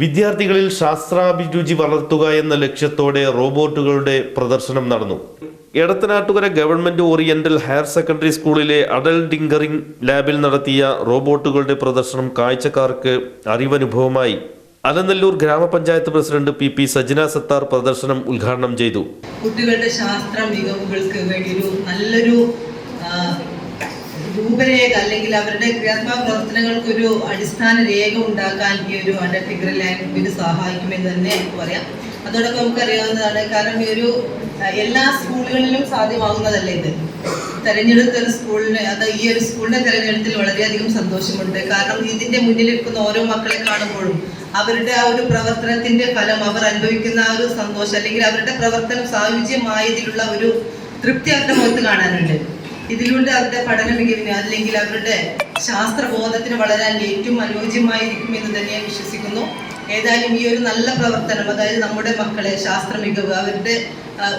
വിദ്യാർത്ഥികളിൽ ശാസ്ത്രാഭിരുചി വളർത്തുക എന്ന ലക്ഷ്യത്തോടെ റോബോട്ടുകളുടെ പ്രദർശനം നടന്നു. Edathanattukara government oriental higher secondary സ്കൂളിലെ അടൽ ഡിങ്കറിംഗ് ലാബിൽ നടത്തിയ റോബോട്ടുകളുടെ പ്രദർശനം കാഴ്ചക്കാർക്ക് അറിവനുഭവമായി. അലനല്ലൂർ ഗ്രാമപഞ്ചായത്ത് president P P Sajna Sathar പ്രദർശനം ഉദ്ഘാടനം ചെയ്തു. കുട്ടികളുടെ ശാസ്ത്ര മികവുകൾക്ക് വേണ്ടി ഒരു നല്ലൊരു രൂപരേഖ അല്ലെങ്കിൽ അവരുടെ ക്രിയാത്മക പ്രവർത്തനങ്ങൾക്ക് ഒരു അടിസ്ഥാന രേഖ ഉണ്ടാക്കാൻ ഈ ഒരു അണ്ടർ ഫിഗർ ലാംഗ്വേജ് സഹായിക്കുമെന്ന് തന്നെ എനിക്ക് പറയാം. അതോടൊപ്പം നമുക്കറിയാവുന്നതാണ് കാരണം ഈ ഒരു എല്ലാ സ്കൂളുകളിലും സാധ്യമാകുന്നതല്ല ഇത്? തെരഞ്ഞെടുത്ത ഒരു സ്കൂളിന് അത് ഈ ഒരു സ്കൂളിന്റെ തെരഞ്ഞെടുത്തിൽ വളരെയധികം സന്തോഷമുണ്ട്. കാരണം ഇതിന്റെ മുന്നിലിരിക്കുന്ന ഓരോ മക്കളെ കാണുമ്പോഴും അവരുടെ ആ ഒരു പ്രവർത്തനത്തിന്റെ ഫലം അവർ അനുഭവിക്കുന്ന ആ ഒരു സന്തോഷം അല്ലെങ്കിൽ അവരുടെ പ്രവർത്തനം സായുജ്യമായതിലുള്ള ഒരു തൃപ്തി അവരുടെ മുഖത്ത് കാണാനുണ്ട്. ഇതിലൂടെ അവരുടെ പഠന മികവിന് അല്ലെങ്കിൽ അവരുടെ ശാസ്ത്രബോധത്തിന് വളരാൻ ഏറ്റവും അനുയോജ്യമായിരിക്കും എന്ന് തന്നെ ഞാൻ വിശ്വസിക്കുന്നു. ഏതായാലും ഈ ഒരു നല്ല പ്രവർത്തനം അതായത് നമ്മുടെ മക്കളെ ശാസ്ത്ര മികവ് അവരുടെ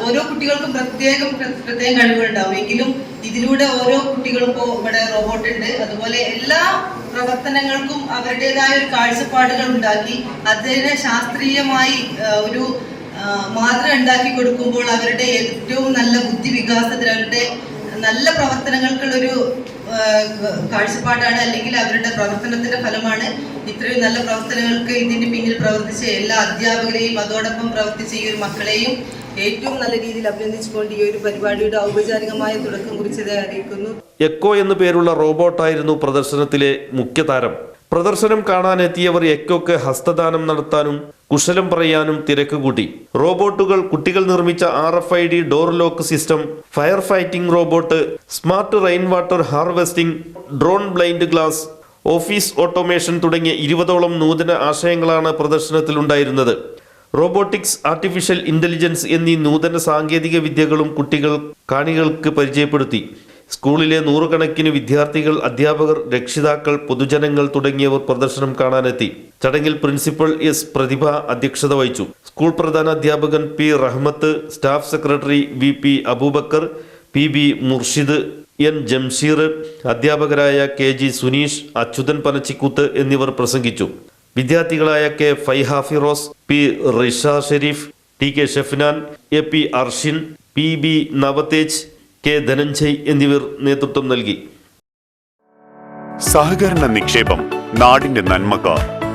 ഓരോ കുട്ടികൾക്കും പ്രത്യേകം പ്ര- പ്രത്യേകം കഴിവുകളുണ്ടാവും. എങ്കിലും ഇതിലൂടെ ഓരോ കുട്ടികളും ഇപ്പോൾ ഇവിടെ റോബോട്ട് ഉണ്ട്. അതുപോലെ എല്ലാ പ്രവർത്തനങ്ങൾക്കും അവരുടേതായ ഒരു കാഴ്ചപ്പാടുകൾ ഉണ്ടാക്കി അതിനെ ശാസ്ത്രീയമായി ഒരു മാതൃ ഉണ്ടാക്കി കൊടുക്കുമ്പോൾ അവരുടെ ഏറ്റവും നല്ല ബുദ്ധി വികാസത്തിന് അവരുടെ നല്ല പ്രവർത്തനങ്ങൾക്കുള്ളൊരു കാഴ്ചപ്പാടാണ് അല്ലെങ്കിൽ അവരുടെ പ്രവർത്തനത്തിന്റെ ഫലമാണ്. ഇത്രയും നല്ല പ്രവർത്തനങ്ങൾക്ക് ഇതിന്റെ പിന്നിൽ പ്രവർത്തിച്ച എല്ലാ അധ്യാപകരെയും അതോടൊപ്പം പ്രവർത്തിച്ച ഈ ഒരു മക്കളെയും ഏറ്റവും നല്ല രീതിയിൽ അഭിനന്ദിച്ചുകൊണ്ട് ഈ ഒരു പരിപാടിയുടെ ഔപചാരികമായ തുടക്കം കുറിച്ചത് അറിയിക്കുന്നു. എക്കോ എന്നു പേരുള്ള റോബോട്ടായിരുന്നു പ്രദർശനത്തിലെ മുഖ്യതാരം പ്രദർശനം കാണാനെത്തിയവർ എക്കോക്ക് ഹസ്തദാനം നടത്താനും കുശലം പറയാനും തിരക്ക് കൂട്ടി. റോബോട്ടുകൾ കുട്ടികൾ നിർമ്മിച്ച R F I D door lock system fire fighting robot smart rain water harvesting drone blind glass office automation തുടങ്ങിയ ഇരുപതോളം നൂതന ആശയങ്ങളാണ് പ്രദർശനത്തിലുണ്ടായിരുന്നത്. റോബോട്ടിക്സ് ആർട്ടിഫിഷ്യൽ ഇന്റലിജൻസ് എന്നീ നൂതന സാങ്കേതിക വിദ്യകളും കുട്ടികൾ കാണികൾക്ക് പരിചയപ്പെടുത്തി. സ്കൂളിലെ നൂറുകണക്കിന് വിദ്യാർത്ഥികൾ അധ്യാപകർ രക്ഷിതാക്കൾ പൊതുജനങ്ങൾ തുടങ്ങിയവർ പ്രദർശനം കാണാനെത്തി. ചടങ്ങിൽ പ്രിൻസിപ്പൽ എസ് പ്രതിഭ അധ്യക്ഷത വഹിച്ചു. സ്കൂൾ പ്രധാന അധ്യാപകൻ P Rahmath staff secretary V P Aboobacker P B Murshid N Jamsheer അധ്യാപകരായ കെ ജി സുനീഷ് അച്യുതൻ പനച്ചിക്കൂത്ത് എന്നിവർ പ്രസംഗിച്ചു. വിദ്യാർത്ഥികളായ K Faiha Firoz P Risha Shareef T K Shefnan A P Arshin P B Navatej K Dhananjay എന്നിവർ നേതൃത്വം നൽകി. സഹകരണ നിക്ഷേപം നാടിന്റെ നന്മക്ക്.